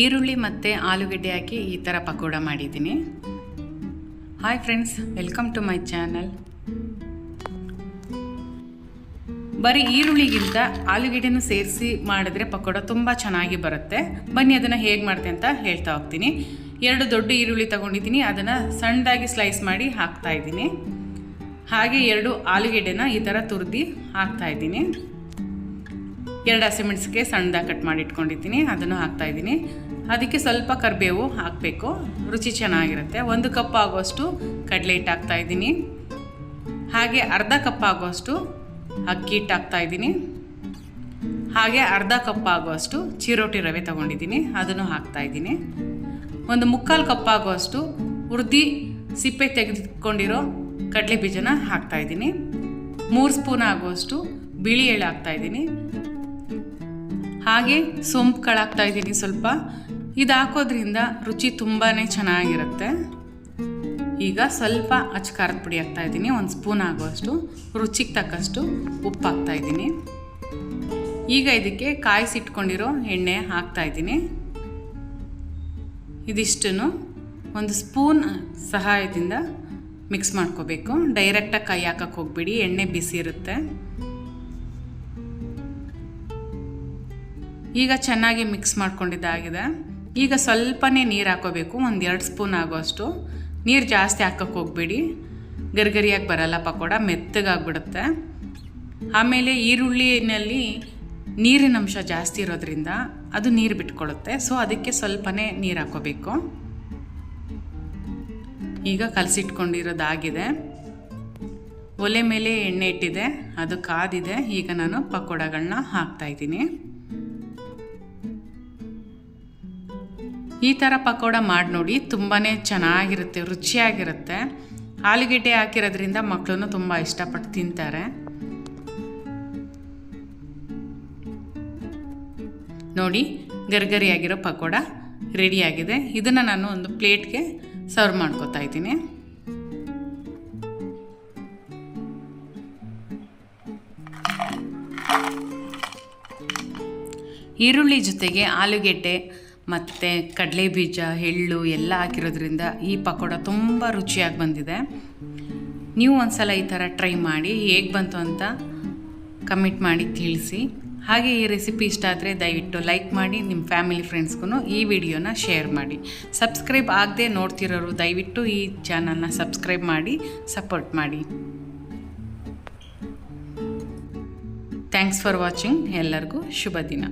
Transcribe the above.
ಈರುಳ್ಳಿ ಮತ್ತು ಆಲೂಗಡ್ಡೆ ಹಾಕಿ ಈ ಥರ ಪಕೋಡ ಮಾಡಿದ್ದೀನಿ. Hi friends welcome to my channel ಬರೀ ಈರುಳ್ಳಿಗಿಂತ ಆಲೂಗಡ್ಡೆನೂ ಸೇರಿಸಿ ಮಾಡಿದ್ರೆ ಪಕೋಡ ತುಂಬ ಚೆನ್ನಾಗಿ ಬರುತ್ತೆ. ಬನ್ನಿ ಅದನ್ನು ಹೇಗೆ ಮಾಡ್ತೆ ಅಂತ ಹೇಳ್ತಾ ಹೋಗ್ತೀನಿ. ಎರಡು ದೊಡ್ಡ ಈರುಳ್ಳಿ ತಗೊಂಡಿದ್ದೀನಿ. ಅದನ್ನು ಸಣ್ಣದಾಗಿ ಸ್ಲೈಸ್ ಮಾಡಿ ಹಾಕ್ತಾ ಇದ್ದೀನಿ. ಹಾಗೆ ಎರಡು ಆಲೂಗೆಡ್ಡೆನ ಈ ಥರ ತುರಿದು ಹಾಕ್ತಾ ಇದ್ದೀನಿ. ಎರಡು ಹಸಿಮೆಣಸಿಗೆ ಸಣ್ಣದಾಗಿ ಕಟ್ ಮಾಡಿ ಇಟ್ಕೊಂಡಿದ್ದೀನಿ, ಅದನ್ನು ಹಾಕ್ತಾಯಿದ್ದೀನಿ ಅದಕ್ಕೆ ಸ್ವಲ್ಪ ಕರಿಬೇವು ಹಾಕಬೇಕು, ರುಚಿ ಚೆನ್ನಾಗಿರುತ್ತೆ. ಒಂದು ಕಪ್ ಆಗುವಷ್ಟು ಕಡಲೆ ಹಿಟ್ಟು ಹಾಕ್ತಾಯಿದ್ದೀನಿ ಹಾಗೆ ಅರ್ಧ ಕಪ್ ಆಗುವಷ್ಟು ಅಕ್ಕಿ ಹಿಟ್ಟು ಹಾಕ್ತಾಯಿದ್ದೀನಿ ಹಾಗೆ ಅರ್ಧ ಕಪ್ ಆಗುವಷ್ಟು ಚಿರೋಟಿ ರವೆ ತೊಗೊಂಡಿದ್ದೀನಿ, ಅದನ್ನು ಹಾಕ್ತಾಯಿದ್ದೀನಿ ಒಂದು ಮುಕ್ಕಾಲು ಕಪ್ ಆಗುವಷ್ಟು ಹುರ್ದಿ ಸಿಪ್ಪೆ ತೆಗೆದುಕೊಂಡಿರೋ ಕಡಲೆ ಬೀಜನ ಹಾಕ್ತಾಯಿದ್ದೀನಿ ಮೂರು ಸ್ಪೂನ್ ಆಗುವಷ್ಟು ಬಿಳಿ ಎಳ್ಳು ಹಾಕ್ತಾ ಇದ್ದೀನಿ. ಹಾಗೆ ಸೊಂಪು ಕಳಾಕ್ತಾ ಹಾಕ್ತಾ ಇದ್ದೀನಿ ಸ್ವಲ್ಪ. ಇದು ಹಾಕೋದ್ರಿಂದ ರುಚಿ ತುಂಬಾ ಚೆನ್ನಾಗಿರುತ್ತೆ. ಈಗ ಸ್ವಲ್ಪ ಅಚ್ಚ ಖಾರದ ಪುಡಿ ಹಾಕ್ತಾ ಇದ್ದೀನಿ. ಒಂದು ಸ್ಪೂನ್ ಆಗುವಷ್ಟು. ರುಚಿಗೆ ತಕ್ಕಷ್ಟು ಉಪ್ಪು ಹಾಕ್ತಾ ಇದ್ದೀನಿ. ಈಗ ಇದಕ್ಕೆ ಕಾಯಿಸಿಟ್ಕೊಂಡಿರೋ ಎಣ್ಣೆ ಹಾಕ್ತಾ ಇದ್ದೀನಿ. ಇದಿಷ್ಟನ್ನು ಒಂದು ಸ್ಪೂನ್ ಸಹಾಯದಿಂದ ಮಿಕ್ಸ್ ಮಾಡ್ಕೋಬೇಕು. ಡೈರೆಕ್ಟಾಗಿ ಕೈ ಹಾಕಕ್ಕೆ ಹೋಗ್ಬಿಡಿ. ಎಣ್ಣೆ ಬಿಸಿ ಇರುತ್ತೆ. ಈಗ ಚೆನ್ನಾಗಿ ಮಿಕ್ಸ್ ಮಾಡ್ಕೊಂಡಿದ್ದಾಗಿದೆ ಈಗ ಸ್ವಲ್ಪನೇ ನೀರು ಹಾಕೋಬೇಕು, ಒಂದು ಎರಡು ಸ್ಪೂನ್ ಆಗೋಷ್ಟು. ನೀರು ಜಾಸ್ತಿ ಹಾಕೋಕ್ಕೆ ಹೋಗ್ಬೇಡಿ. ಗರಿಗರಿಯಾಗಿ ಬರಲ್ಲ ಪಕೋಡ, ಮೆತ್ತಗಾಗ್ಬಿಡುತ್ತೆ. ಆಮೇಲೆ ಈರುಳ್ಳಿನಲ್ಲಿ ನೀರಿನ ಅಂಶ ಜಾಸ್ತಿ ಇರೋದ್ರಿಂದ ಅದು ನೀರು ಬಿಟ್ಕೊಳ್ಳುತ್ತೆ ಸೊ ಅದಕ್ಕೆ ಸ್ವಲ್ಪನೇ ನೀರು ಹಾಕೋಬೇಕು. ಈಗ ಕಲಸಿಟ್ಕೊಂಡಿರೋದಾಗಿದೆ. ಒಲೆ ಮೇಲೆ ಎಣ್ಣೆ ಇಟ್ಟಿದೆ, ಅದು ಕಾದಿದೆ. ಈಗ ನಾನು ಪಕೋಡಗಳನ್ನ ಹಾಕ್ತಾಯಿದ್ದೀನಿ ಈ ಥರ ಪಕೋಡ ಮಾಡಿ ನೋಡಿ ತುಂಬಾ ಚೆನ್ನಾಗಿರುತ್ತೆ, ರುಚಿಯಾಗಿರುತ್ತೆ. ಆಲೂಗೆಡ್ಡೆ ಹಾಕಿರೋದ್ರಿಂದ ಮಕ್ಕಳು ತುಂಬ ಇಷ್ಟಪಟ್ಟು ತಿಂತಾರೆ. ನೋಡಿ, ಗರ್ಗರಿಯಾಗಿರೋ ಪಕೋಡ ರೆಡಿಯಾಗಿದೆ. ಇದನ್ನು ನಾನು ಒಂದು ಪ್ಲೇಟ್ಗೆ ಸರ್ವ್ ಮಾಡ್ಕೋತಾ ಇದ್ದೀನಿ. ಈರುಳ್ಳಿ ಜೊತೆಗೆ ಆಲೂಗೆಡ್ಡೆ ಮತ್ತು ಕಡಲೆ ಬೀಜ ಎಳ್ಳು ಎಲ್ಲ ಹಾಕಿರೋದ್ರಿಂದ ಈ ಪಕೋಡ ತುಂಬ ರುಚಿಯಾಗಿ ಬಂದಿದೆ. ನೀವು ಒಂದ್ಸಲ ಈ ಥರ ಟ್ರೈ ಮಾಡಿ, ಹೇಗೆ ಬಂತು ಅಂತ ಕಮೆಂಟ್ ಮಾಡಿ ತಿಳಿಸಿ. ಹಾಗೆ ಈ ರೆಸಿಪಿ ಇಷ್ಟ ಆದರೆ ದಯವಿಟ್ಟು ಲೈಕ್ ಮಾಡಿ, ನಿಮ್ಮ ಫ್ಯಾಮಿಲಿ ಫ್ರೆಂಡ್ಸ್ಗೂ ಈ ವಿಡಿಯೋನ ಶೇರ್ ಮಾಡಿ. ಸಬ್ಸ್ಕ್ರೈಬ್ ಆಗದೆ ನೋಡ್ತಿರೋರು ದಯವಿಟ್ಟು ಈ ಚಾನಲ್ನ ಸಬ್ಸ್ಕ್ರೈಬ್ ಮಾಡಿ, ಸಪೋರ್ಟ್ ಮಾಡಿ. Thanks for watching. ಎಲ್ಲರಿಗೂ ಶುಭ ದಿನ.